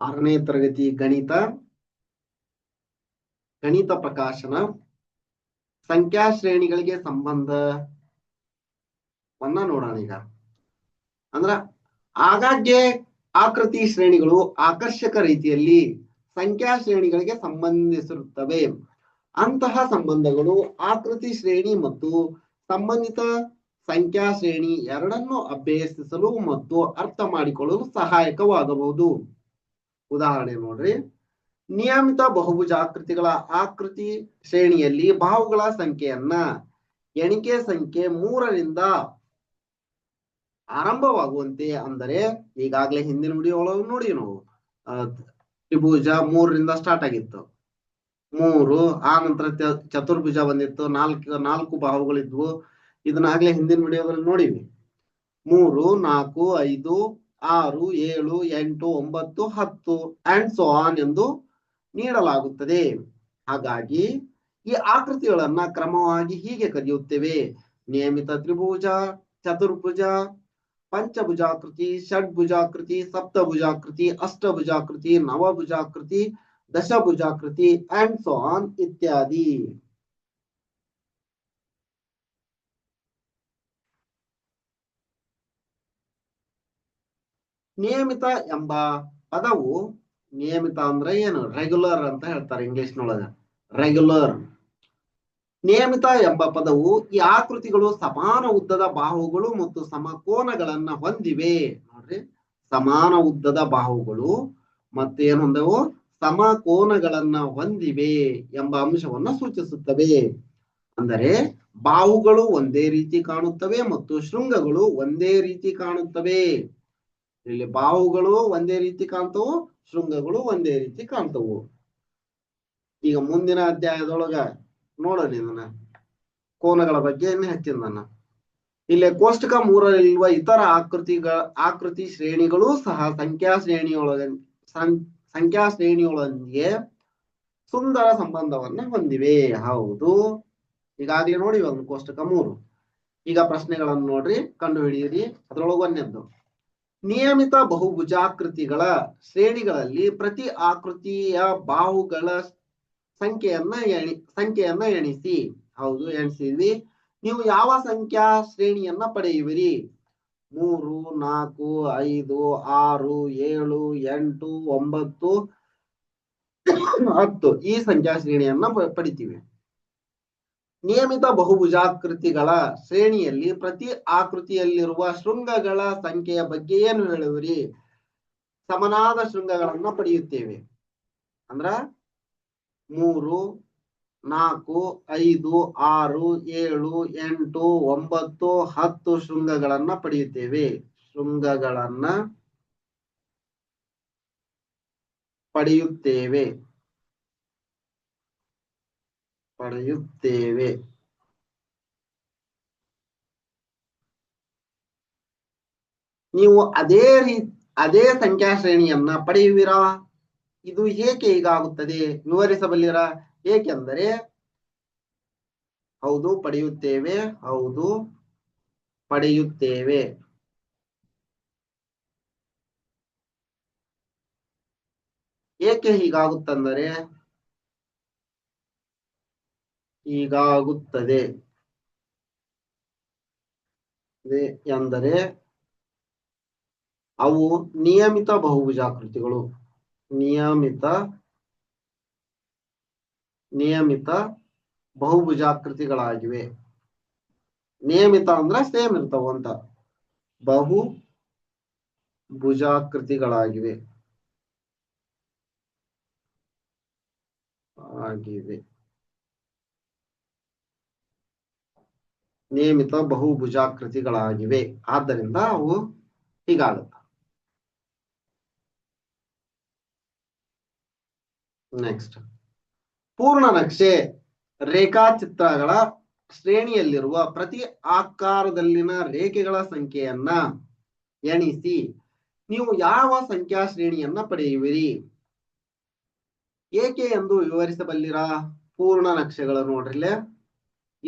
ಆರನೇ ತರಗತಿ ಗಣಿತ ಗಣಿತ ಪ್ರಕಾಶನ, ಸಂಖ್ಯಾ ಶ್ರೇಣಿಗಳಿಗೆ ಸಂಬಂಧವನ್ನ ನೋಡೋಣ ಈಗ. ಅಂದ್ರ ಆಗಾಗ್ಗೆ ಆಕೃತಿ ಶ್ರೇಣಿಗಳು ಆಕರ್ಷಕ ರೀತಿಯಲ್ಲಿ ಸಂಖ್ಯಾ ಶ್ರೇಣಿಗಳಿಗೆ ಸಂಬಂಧಿಸಿರುತ್ತವೆ. ಅಂತಹ ಸಂಬಂಧಗಳು ಆಕೃತಿ ಶ್ರೇಣಿ ಮತ್ತು ಸಂಬಂಧಿತ ಸಂಖ್ಯಾ ಶ್ರೇಣಿ ಎರಡನ್ನು ಅಭ್ಯಸಿಸಲು ಮತ್ತು ಅರ್ಥ ಮಾಡಿಕೊಳ್ಳಲು ಸಹಾಯಕವಾಗಬಹುದು. ಉದಾಹರಣೆ ನೋಡ್ರಿ. ನಿಯಮಿತ ಬಹುಭುಜಾಕೃತಿಗಳ ಆಕೃತಿ ಶ್ರೇಣಿಯಲ್ಲಿ ಬಾಹುಗಳ ಸಂಖ್ಯೆಯನ್ನ ಎಣಿಕೆ ಸಂಖ್ಯೆ ಮೂರರಿಂದ ಆರಂಭವಾಗುವಂತೆ ಅಂದರೆ ಈಗಾಗಲೇ ಹಿಂದಿನ ವಿಡಿಯೋ ಒಳಗೆ ನೋಡಿ ನಾವು. ತ್ರಿಭುಜ ಮೂರರಿಂದ ಸ್ಟಾರ್ಟ್ ಆಗಿತ್ತು. ಮೂರು, ಆ ನಂತರ ಚತುರ್ಭುಜ ಬಂದಿತ್ತು. ನಾಲ್ಕು ನಾಲ್ಕು ಬಾಹುಗಳಿದ್ವು. ಇದನ್ನಾಗ್ಲೇ ಹಿಂದಿನ ವಿಡಿಯೋದಲ್ಲಿ ನೋಡಿವಿ. ಮೂರು, ನಾಲ್ಕು, ಐದು ಆರು, ಏಳು, ಎಂಟು, ಒಂಬತ್ತು, ಹತ್ತು ಅಂಡ್ ಸೋ ಆನ್ ಎಂದು ನೀಡಲಾಗುತ್ತದೆ. ಹಾಗಾಗಿ ಈ ಆಕೃತಿಗಳನ್ನ ಕ್ರಮವಾಗಿ ಹೀಗೆ ಕರೆಯುತ್ತೇವೆ. ನಿಯಮಿತ ತ್ರಿಭುಜ, ಚತುರ್ಭುಜ, ಪಂಚಭುಜಾಕೃತಿ, ಷಡ್ಭುಜಾಕೃತಿ, ಸಪ್ತಭುಜಾಕೃತಿ, ಅಷ್ಟಭುಜಾಕೃತಿ, ನವಭುಜಾಕೃತಿ, ದಶಭುಜಾಕೃತಿ ಅಂಡ್ ಸೋ ಆನ್ ಇತ್ಯಾದಿ. ನಿಯಮಿತ ಎಂಬ ಪದವು ನಿಯಮಿತ ಅಂದ್ರೆ ಏನು? ರೆಗ್ಯುಲರ್ ಅಂತ ಹೇಳ್ತಾರೆ ಇಂಗ್ಲಿಷ್ ನೊಳಗ ರೆಗ್ಯುಲರ್ ನಿಯಮಿತ ಎಂಬ ಪದವು ಈ ಆಕೃತಿಗಳು ಸಮಾನ ಉದ್ದದ ಬಾಹುಗಳು ಮತ್ತು ಸಮಕೋನಗಳನ್ನ ಹೊಂದಿವೆ. ನೋಡ್ರಿ. ಸಮಾನ ಉದ್ದದ ಬಾಹುಗಳು ಮತ್ತೆ ಏನು ಹೊಂದವು? ಸಮಕೋನಗಳನ್ನ ಹೊಂದಿವೆ ಎಂಬ ಅಂಶವನ್ನ ಸೂಚಿಸುತ್ತವೆ. ಅಂದರೆ ಬಾಹುಗಳು ಒಂದೇ ರೀತಿ ಕಾಣುತ್ತವೆ ಮತ್ತು ಶೃಂಗಗಳು ಒಂದೇ ರೀತಿ ಕಾಣುತ್ತವೆ. ಇಲ್ಲಿ ಬಾವುಗಳು ಒಂದೇ ರೀತಿ ಕಾಣ್ತವು, ಶೃಂಗಗಳು ಒಂದೇ ರೀತಿ ಕಾಣ್ತವು. ಈಗ ಮುಂದಿನ ಅಧ್ಯಾಯದೊಳಗ ನೋಡೋಣ ಇದನ್ನ. ಕೋನಗಳ ಬಗ್ಗೆ ಹೆಚ್ಚಿನ ಇಲ್ಲಿ ಕೋಷ್ಟಕ ಮೂರಲ್ಲಿರುವ ಇತರ ಆಕೃತಿಗಳ, ಆಕೃತಿ ಶ್ರೇಣಿಗಳು ಸಹ ಸಂಖ್ಯಾ ಶ್ರೇಣಿಯೊಳಗ ಸಂಖ್ಯಾ ಶ್ರೇಣಿಯೊಳಗೆ ಸುಂದರ ಸಂಬಂಧವನ್ನ ಹೊಂದಿವೆ. ಹೌದು. ಈಗಾಗಲೇ ನೋಡಿ ಒಂದು ಕೋಷ್ಟಕ ಮೂರು. ಈಗ ಪ್ರಶ್ನೆಗಳನ್ನು ನೋಡ್ರಿ, ಕಂಡು ಹಿಡಿಯಿರಿ. ಅದ್ರೊಳಗೆ ಒಂದನೇದ್ದು ನಿಯಮಿತ ಬಹುಭುಜಾಕೃತಿಗಳ ಶ್ರೇಣಿಗಳಲ್ಲಿ ಪ್ರತಿ ಆಕೃತಿಯ ಬಾಹುಗಳ ಸಂಖ್ಯೆಯನ್ನ ಎಣಿ, ಸಂಖ್ಯೆಯನ್ನ ಎಣಿಸಿ. ಹೌದು, ಎಣಿಸಿದ್ವಿ. ನೀವು ಯಾವ ಸಂಖ್ಯಾ ಶ್ರೇಣಿಯನ್ನ ಪಡೆಯುವಿರಿ? ಮೂರು, ನಾಲ್ಕು, ಐದು, ಆರು, ಏಳು, ಎಂಟು, ಒಂಬತ್ತು, ಹತ್ತು ಈ ಸಂಖ್ಯಾ ಶ್ರೇಣಿಯನ್ನ ಪಡಿತೀವಿ. ನಿಯಮಿತ ಬಹುಭುಜಾಕೃತಿಗಳ ಶ್ರೇಣಿಯಲ್ಲಿ ಪ್ರತಿ ಆಕೃತಿಯಲ್ಲಿರುವ ಶೃಂಗಗಳ ಸಂಖ್ಯೆಯ ಬಗ್ಗೆ ಏನು ಹೇಳುವಿರಿ? ಸಮನಾದ ಶೃಂಗಗಳನ್ನ ಪಡೆಯುತ್ತೇವೆ. ಅಂದ್ರ ಮೂರು, ನಾಲ್ಕು, ಐದು, ಆರು, ಏಳು, ಎಂಟು, ಒಂಬತ್ತು, ಹತ್ತು ಶೃಂಗಗಳನ್ನ ಪಡೆಯುತ್ತೇವೆ. ಶೃಂಗಗಳನ್ನ ಪಡೆಯುತ್ತೇವೆ. ಪಡೆಯುತ್ತೇವೆ. ನೀವು ಅದೇ ರೀ, ಅದೇ ಸಂಖ್ಯಾ ಶ್ರೇಣಿಯನ್ನ ಪಡೆಯುವಿರಾ? ಇದು ಏಕೆ ಹೀಗಾಗುತ್ತದೆ? ವಿವರಿಸಬಲ್ಲಿರಾ? ಏಕೆಂದರೆ ಹೌದು, ಪಡೆಯುತ್ತೇವೆ ಹೌದು, ಪಡೆಯುತ್ತೇವೆ. ಏಕೆ ಹೀಗಾಗುತ್ತಂದರೆ ಹೀಗಾಗುತ್ತದೆ. ಎಂದರೆ, ಅವು ನಿಯಮಿತ ಬಹುಭುಜಾಕೃತಿಗಳು. ನಿಯಮಿತ ನಿಯಮಿತ ಬಹುಭುಜಾಕೃತಿಗಳಾಗಿವೆ. ನಿಯಮಿತ ಅಂದ್ರೆ ಸೇಮ್ ಇರ್ತಾವ ಅಂತ. ಬಹು ಭುಜಾಕೃತಿಗಳಾಗಿವೆ. ಆಗಿವೆ. ನಿಯಮಿತ ಬಹುಭುಜಾಕೃತಿಗಳಾಗಿವೆ. ಆದ್ದರಿಂದ ಅವು ಹೀಗಾಗುತ್ತ. ನೆಕ್ಸ್ಟ್ ಪೂರ್ಣ ನಕ್ಷೆ ರೇಖಾಚಿತ್ರಗಳ ಶ್ರೇಣಿಯಲ್ಲಿರುವ ಪ್ರತಿ ಆಕಾರದಲ್ಲಿನ ರೇಖೆಗಳ ಸಂಖ್ಯೆಯನ್ನ ಎಣಿಸಿ, ನೀವು ಯಾವ ಸಂಖ್ಯಾ ಶ್ರೇಣಿಯನ್ನ ಪಡೆಯುವಿರಿ? ಏಕೆ ಎಂದು ವಿವರಿಸಬಲ್ಲಿರಾ? ಪೂರ್ಣ ನಕ್ಷೆಗಳು ನೋಡ್ರಿ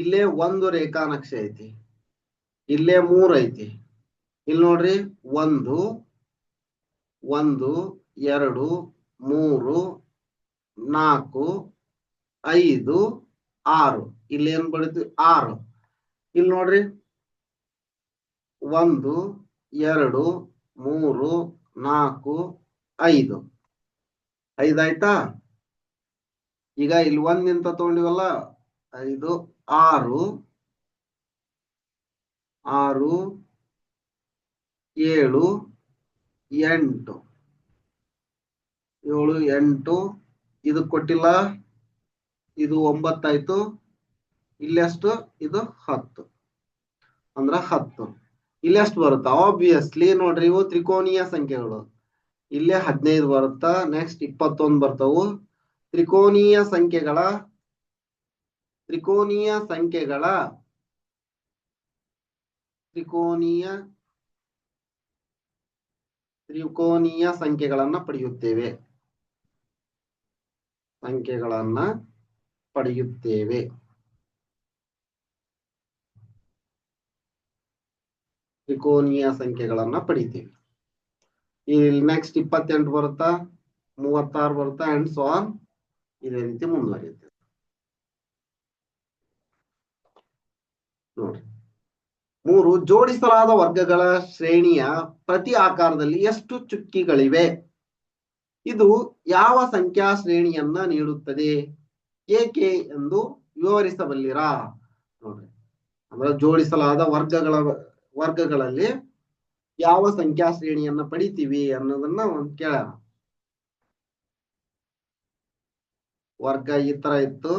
ಇಲ್ಲೇ ಒಂದು ರೇಖಾ ನಕ್ಷೆ ಐತಿ. ಇಲ್ಲೇ ಮೂರ್ ಐತಿ. ಇಲ್ಲಿ ನೋಡ್ರಿ, ಒಂದು ಒಂದು, ಎರಡು, ಮೂರು, ನಾಲ್ಕು, ಐದು, ಆರು. ಇಲ್ಲಿ ಏನ್ ಬರ್ತೀವಿ ಆರು. ಇಲ್ಲಿ ನೋಡ್ರಿ, ಒಂದು, ಎರಡು, ಮೂರು, ನಾಲ್ಕು, ಐದು. ಐದಾಯ್ತಾ ಈಗ ಇಲ್ಲಿ ಒಂದಿಂತ ತಗೊಂಡಿವಲ್ಲ, ಐದು ಆರು ಆರು, ಏಳು, ಎಂಟು. ಏಳು, ಎಂಟು, ಇದು ಕೊಟ್ಟಿಲ್ಲ. ಇದು ಒಂಬತ್ತಾಯ್ತು. ಇಲ್ಲೆಷ್ಟು ಇದು ಹತ್ತು. ಅಂದ್ರ ಹತ್ತು. ಇಲ್ಲಿ ಎಷ್ಟು ಬರುತ್ತಾ. ಆಬ್ವಿಯಸ್ಲಿ ನೋಡ್ರಿ, ಇವು ತ್ರಿಕೋನೀಯ ಸಂಖ್ಯೆಗಳು. ಇಲ್ಲೇ ಹದಿನೈದು ಬರುತ್ತಾ ನೆಕ್ಸ್ಟ್ ಇಪ್ಪತ್ತೊಂದು ಬರ್ತಾವು. ತ್ರಿಕೋನೀಯ ಸಂಖ್ಯೆಗಳ ತ್ರಿಕೋನೀಯ ಸಂಖ್ಯೆಗಳ ತ್ರಿಕೋನೀಯ ತ್ರಿಕೋನೀಯ ಸಂಖ್ಯೆಗಳನ್ನ ಪಡೆಯುತ್ತೇವೆ. ಸಂಖ್ಯೆಗಳನ್ನ ಪಡೆಯುತ್ತೇವೆ. ತ್ರಿಕೋನೀಯ ಸಂಖ್ಯೆಗಳನ್ನ ಪಡಿತೀವಿ. ಇಲ್ಲಿ ನೆಕ್ಸ್ಟ್ ಇಪ್ಪತ್ತೆಂಟು ಬರುತ್ತಾ? ಮೂವತ್ತಾರು ಬರುತ್ತಾ? ಅಂಡ್ ಸೊ ಆನ್ ಇದೇ ರೀತಿ ಮುಂದುವರಿಯುತ್ತೆ. ನೋಡ್ರಿ ಮೂರು, ಜೋಡಿಸಲಾದ ವರ್ಗಗಳ ಶ್ರೇಣಿಯ ಪ್ರತಿ ಆಕಾರದಲ್ಲಿ ಎಷ್ಟು ಚುಕ್ಕಿಗಳಿವೆ? ಇದು ಯಾವ ಸಂಖ್ಯಾ ಶ್ರೇಣಿಯನ್ನ ನೀಡುತ್ತದೆ? ಏಕೆ ಎಂದು ವಿವರಿಸಬಲ್ಲಿರಾ? ನೋಡ್ರಿ ಅಂದ್ರೆ ಜೋಡಿಸಲಾದ ವರ್ಗಗಳ ವರ್ಗಗಳಲ್ಲಿ ಯಾವ ಸಂಖ್ಯಾ ಶ್ರೇಣಿಯನ್ನ ಪಡಿತೀವಿ ಅನ್ನೋದನ್ನ ಒಂದ್ ಕೇಳೋಣ. ವರ್ಗ ಈ ತರ ಇತ್ತು.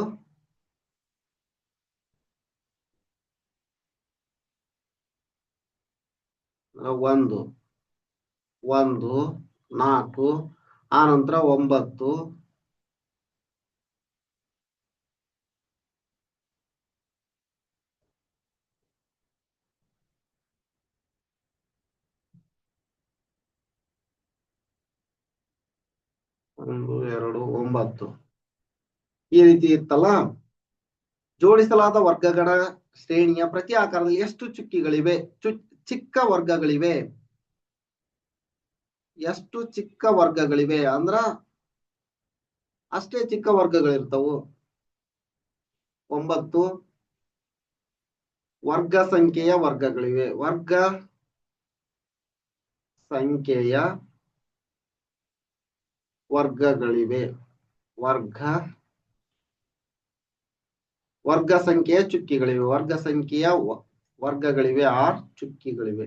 ಒಂದು ಒಂದು, ನಾಲ್ಕು, ಆ ನಂತರ ಒಂಬತ್ತು. ಒಂದು, ಎರಡು, ಒಂಬತ್ತು. ಈ ರೀತಿ ಇತ್ತಲ್ಲ? ಜೋಡಿಸಲಾದ ವರ್ಗಗಳ ಶ್ರೇಣಿಯ ಪ್ರತಿ ಆಕಾರದಲ್ಲಿ ಎಷ್ಟು ಚುಕ್ಕಿಗಳಿವೆ? ಚು ಚಿಕ್ಕ ವರ್ಗಗಳಿವೆ. ಎಷ್ಟು ಚಿಕ್ಕ ವರ್ಗಗಳಿವೆ ಅಂದ್ರ ಅಷ್ಟೇ ಚಿಕ್ಕ ವರ್ಗಗಳಿರ್ತವು. ಒಂಬತ್ತು ವರ್ಗ ಸಂಖ್ಯೆಯ ವರ್ಗಗಳಿವೆ. ವರ್ಗ ಸಂಖ್ಯೆಯ ವರ್ಗಗಳಿವೆ. ವರ್ಗ ವರ್ಗ ಸಂಖ್ಯೆಯ ಚುಕ್ಕಿಗಳಿವೆ. ವರ್ಗ ಸಂಖ್ಯೆಯ ವರ್ಗಗಳಿವೆ, ಆರ್ ಚುಕ್ಕಿಗಳಿವೆ.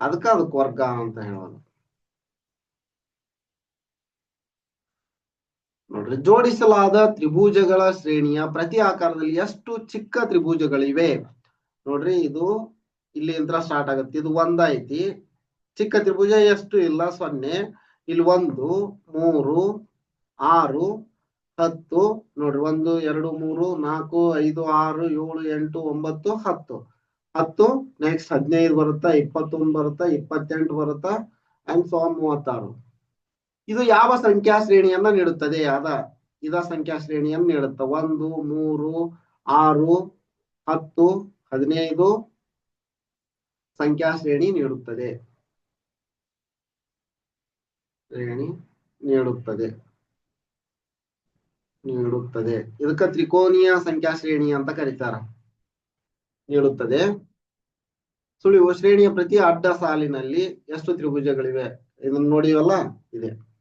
ಅದಕ್ಕ ಅದಕ್ಕೆ ವರ್ಗ ಅಂತ ಹೇಳೋದು. ನೋಡ್ರಿ, ಜೋಡಿಸಲಾದ ತ್ರಿಭುಜಗಳ ಶ್ರೇಣಿಯ ಪ್ರತಿ ಆಕಾರದಲ್ಲಿ ಎಷ್ಟು ಚಿಕ್ಕ ತ್ರಿಭುಜಗಳಿವೆ? ನೋಡ್ರಿ, ಇದು ಇಲ್ಲಿಂದ ಸ್ಟಾರ್ಟ್ ಆಗುತ್ತೆ. ಇದು ಒಂದೈತಿ ಚಿಕ್ಕ ತ್ರಿಭುಜ ಎಷ್ಟು ಇಲ್ಲ? ಸೊನ್ನೆ. ಇಲ್ಲಿ ಒಂದು, ಮೂರು, ಆರು ಹತ್ತು ನೋಡ್ರಿ, ಒಂದು, ಎರಡು, ಮೂರು, ನಾಲ್ಕು, ಐದು, ಆರು, ಏಳು, ಎಂಟು, ಒಂಬತ್ತು, ಹತ್ತು. ಹತ್ತು ನೆಕ್ಸ್ಟ್ ಹದಿನೈದು ಬರುತ್ತಾ, ಇಪ್ಪತ್ತೊಂದು ಬರುತ್ತಾ, ಇಪ್ಪತ್ತೆಂಟು ಬರುತ್ತಾ ಅಂಡ್ ಸೊ ಮೂವತ್ತಾರು. ಇದು ಯಾವ ಸಂಖ್ಯಾ ಶ್ರೇಣಿಯನ್ನ ನೀಡುತ್ತದೆ? ಅದ, ಇದ ಸಂಖ್ಯಾ ಶ್ರೇಣಿಯನ್ನು ನೀಡುತ್ತ. ಒಂದು, ಮೂರು, ಆರು, ಹತ್ತು, ಹದಿನೈದು ಸಂಖ್ಯಾ ಶ್ರೇಣಿ ನೀಡುತ್ತದೆ. ಶ್ರೇಣಿ ನೀಡುತ್ತದೆ. ನೀಡುತ್ತದೆ. ಇದಕ್ಕ ತ್ರಿಕೋನೀಯ ಸಂಖ್ಯಾ ಶ್ರೇಣಿ ಅಂತ ಕರೀತಾರ. ನೀಡುತ್ತದೆ. ಸುಳಿವು, ಶ್ರೇಣಿಯ ಪ್ರತಿ ಅಡ್ಡ ಸಾಲಿನಲ್ಲಿ ಎಷ್ಟು ತ್ರಿಭುಜಗಳಿವೆ? ಇದನ್ನ ನೋಡಿವಲ್ಲ? ಇದೆ.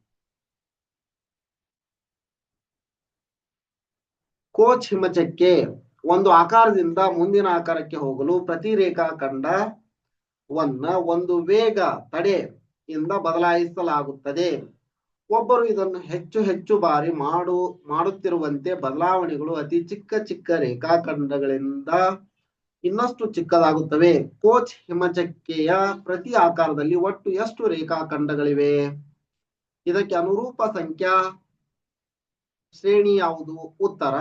ಕೋಚ್ ಹಿಮಚಕ್ಕೆ ಒಂದು ಆಕಾರದಿಂದ ಮುಂದಿನ ಆಕಾರಕ್ಕೆ ಹೋಗಲು ಪ್ರತಿ ರೇಖಾಖಂಡವನ್ನ ಒಂದು ವೇಗ ತಡೆ ಇಂದ ಬದಲಾಯಿಸಲಾಗುತ್ತದೆ. ಒಬ್ಬರು ಇದನ್ನು ಹೆಚ್ಚು ಹೆಚ್ಚು ಬಾರಿ ಮಾಡು, ಮಾಡುತ್ತಿರುವಂತೆ ಬದಲಾವಣೆಗಳು ಅತಿ ಚಿಕ್ಕ ಚಿಕ್ಕ ರೇಖಾಖಂಡಗಳಿಂದ ಇನ್ನಷ್ಟು ಚಿಕ್ಕದಾಗುತ್ತವೆ. ಕೋಚ್ ಹಿಮಚಕ್ಕೆಯ ಪ್ರತಿ ಆಕಾರದಲ್ಲಿ ಒಟ್ಟು ಎಷ್ಟು ರೇಖಾಖಂಡಗಳಿವೆ? ಇದಕ್ಕೆ ಅನುರೂಪ ಸಂಖ್ಯಾ ಶ್ರೇಣಿ ಯಾವುದು? ಉತ್ತರ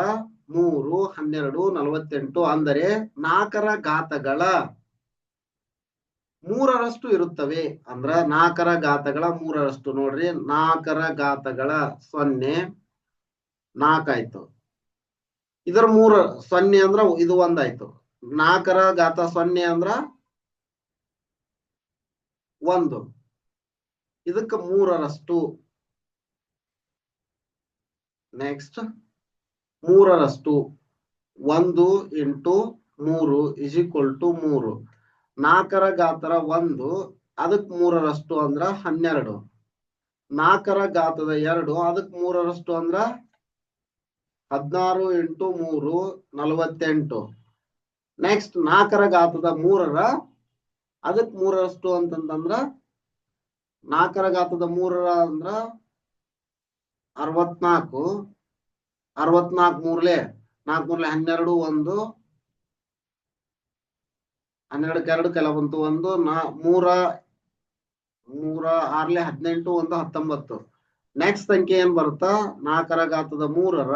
ಮೂರು, ಹನ್ನೆರಡು, ನಲವತ್ತೆಂಟು, ಅಂದರೆ ನಾಲ್ಕರ ಘಾತಗಳ ಮೂರರಷ್ಟು ಇರುತ್ತವೆ. ಅಂದ್ರ ನಾಲ್ಕರ ಘಾತಗಳ ಮೂರರಷ್ಟು. ನೋಡ್ರಿ, ನಾಲ್ಕರ ಘಾತಗಳ ಸೊನ್ನೆ ನಾಲ್ಕಾಯ್ತು ಇದರ ಮೂರ, ಸೊನ್ನೆ ಅಂದ್ರ ಇದು ಒಂದಾಯ್ತು ನಾಲ್ಕರ ಘಾತ ಸೊನ್ನೆ ಅಂದ್ರ ಒಂದು. ಇದಕ್ಕೆ ಮೂರರಷ್ಟು. ನೆಕ್ಸ್ಟ್ ಮೂರರಷ್ಟು. ಒಂದು ಇಂಟು ಮೂರು ಇಸ್ ಈಕ್ವಲ್ ಟು ಮೂರು. ನಾಲ್ಕರ ಗಾತ್ರ ಒಂದು, ಅದಕ್ ಮೂರರಷ್ಟು ಅಂದ್ರ ಹನ್ನೆರಡು. ನಾಲ್ಕರ ಗಾತ್ರದ ಎರಡು, ಅದಕ್ ಮೂರರಷ್ಟು ಅಂದ್ರ ಹದಿನಾರು ಇಂಟು ಮೂರು, ನಲವತ್ತೆಂಟು. ನೆಕ್ಸ್ಟ್ ನಾಲ್ಕರ ಗಾತ್ರದ ಮೂರರ, ಅದಕ್ ಮೂರರಷ್ಟು ಅಂತಂತಂದ್ರ ನಾಲ್ಕರ ಗಾತ್ರದ ಮೂರರ ಅಂದ್ರ ಅರವತ್ನಾಲ್ಕು. ಅರವತ್ನಾಲ್ಕು ಮೂರ್ಲೆ, ನಾಲ್ಕು ಮೂರ್ಲೆ ಹನ್ನೆರಡು, ಒಂದು. ಹನ್ನೆರಡಕ್ಕೆ ಎರಡು ಕೆಲ ಬಂತು. ಒಂದು ನಾ, ಮೂರ ಮೂರ ಆರ್ಲೆ ಹದಿನೆಂಟು, ಒಂದು ಹತ್ತೊಂಬತ್ತು. ನೆಕ್ಸ್ಟ್ ಸಂಖ್ಯೆ ಏನ್ ಬರುತ್ತಾ? ನಾಲ್ಕರ ಗಾತ್ರದ ಮೂರರ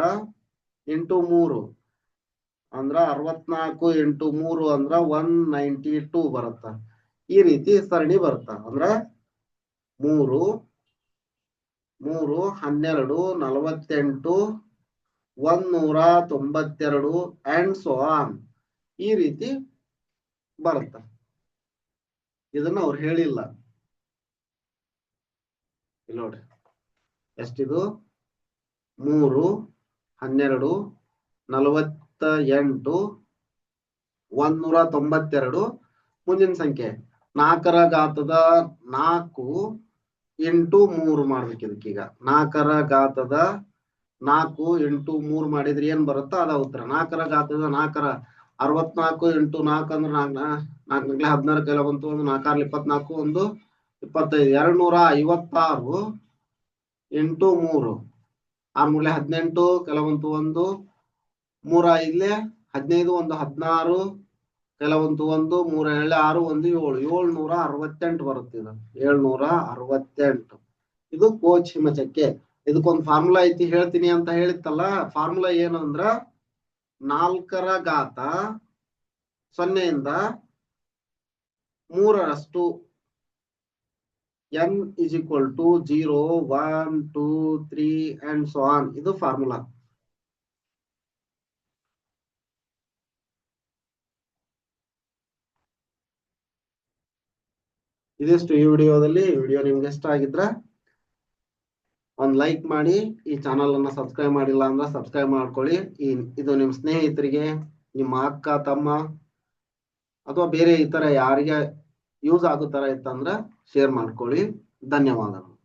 ಎಂಟು ಮೂರು. ಅಂದ್ರ ಅರವತ್ನಾಲ್ಕು ಎಂಟು ಮೂರು ಅಂದ್ರ ಒನ್ ನೈಂಟಿ ಟೂ ಬರುತ್ತ. ಈ ರೀತಿ ಸರಣಿ ಬರುತ್ತ. ಅಂದ್ರ ಮೂರು ಮೂರು, ಹನ್ನೆರಡು, ನಲವತ್ತೆಂಟು, ಒಂದ್ ನೂರ ತೊಂಬತ್ತೆರಡು ಅಂಡ್ ಸೋ ಆನ್ ಈ ರೀತಿ ಬರುತ್ತ. ಇದನ್ನ ಅವ್ರು ಹೇಳಿಲ್ಲ. ನೋಡ್ರಿ ಎಷ್ಟಿದು? ಮೂರು, ಹನ್ನೆರಡು ನಲವತ್ತ ಎಂಟು ಒಂದ್ನೂರ ತೊಂಬತ್ತೆರಡು. ಮುಂದಿನ ಸಂಖ್ಯೆ. ನಾಲ್ಕರ ಗಾತದ ನಾಲ್ಕು ಎಂಟು ಮೂರು ಮಾಡ್ಬೇಕು ಇದಕ್ಕೀಗ ನಾಲ್ಕರ ಗಾತದ ನಾಲ್ಕು ಎಂಟು ಮೂರು ಮಾಡಿದ್ರೆ ಏನ್ ಬರುತ್ತೋ ಅದ ಉತ್ತರ. ನಾಲ್ಕರ ಗಾತದ ನಾಲ್ಕರ ಅರವತ್ನಾಲ್ಕು, ಎಂಟು, ನಾಲ್ಕು ಅಂದ್ರೆ ನಾಲ್ಕು ನಾಲ್ಕು ನಗ್ಲೆ ಹದಿನಾರು ಕೈಲ ಬಂತು ಒಂದು ನಾಲ್ಕಾರ್ಲಿ ಇಪ್ಪತ್ನಾಲ್ಕು, ಒಂದು ಇಪ್ಪತ್ತೈದು ಎರಡು ನೂರ ಐವತ್ತಾರು, ಎಂಟು, ಮೂರು. ಆರ್ ಹದಿನೆಂಟು ಕೆಲವಂತು ಒಂದು, ಮೂರ ಐದ್ಲೆ ಹದಿನೈದು, ಒಂದು ಹದಿನಾರು ಕೆಲವಂತು ಒಂದು, ಮೂರ ಏಳೆ ಆರು, ಒಂದು ಏಳು. ಏಳ್ನೂರ ಅರವತ್ತೆಂಟು ಬರುತ್ತೆ ಇದು. ಏಳ್ನೂರ ಅರವತ್ತೆಂಟು. ಇದು ಕೋಚ್ ಹಿಮಚಕ್ಕೆ. ಇದಕ್ಕೊಂದು ಫಾರ್ಮುಲಾ ಐತಿ ಹೇಳ್ತೀನಿ ಅಂತ ಹೇಳಿತ್ತಲ್ಲ, ಫಾರ್ಮುಲಾ ಏನು ಅಂದ್ರ ನಾಲ್ಕರ ಗಾತ ಸೊನ್ನೆಯಿಂದ ಮೂರರಷ್ಟು. N is equal to zero one two three and so on ಇದು ಫಾರ್ಮುಲಾ ಇದಿಷ್ಟು ಈ ವಿಡಿಯೋದಲ್ಲಿ. ವಿಡಿಯೋ ನಿಮ್ಗೆ ಇಷ್ಟ ಆಗಿದ್ರ ಒಂದ್ ಲೈಕ್ ಮಾಡಿ, ಈ ಚಾನಲ್ ಅನ್ನ ಸಬ್ಸ್ಕ್ರೈಬ್ ಮಾಡಿಲ್ಲ ಅಂದ್ರೆ ಸಬ್ಸ್ಕ್ರೈಬ್ ಮಾಡ್ಕೊಳ್ಳಿ. ಈ, ಇದು ನಿಮ್ ಸ್ನೇಹಿತರಿಗೆ, ನಿಮ್ಮ ಅಕ್ಕ, ತಮ್ಮ, ಅಥವಾ ಬೇರೆ ಇತರ ಯಾರಿಗೆ ಯೂಸ್ ಆಗೋ ತರ ಇತ್ತಂದ್ರ ಶೇರ್ ಮಾಡ್ಕೊಳ್ಳಿ. ಧನ್ಯವಾದಗಳು.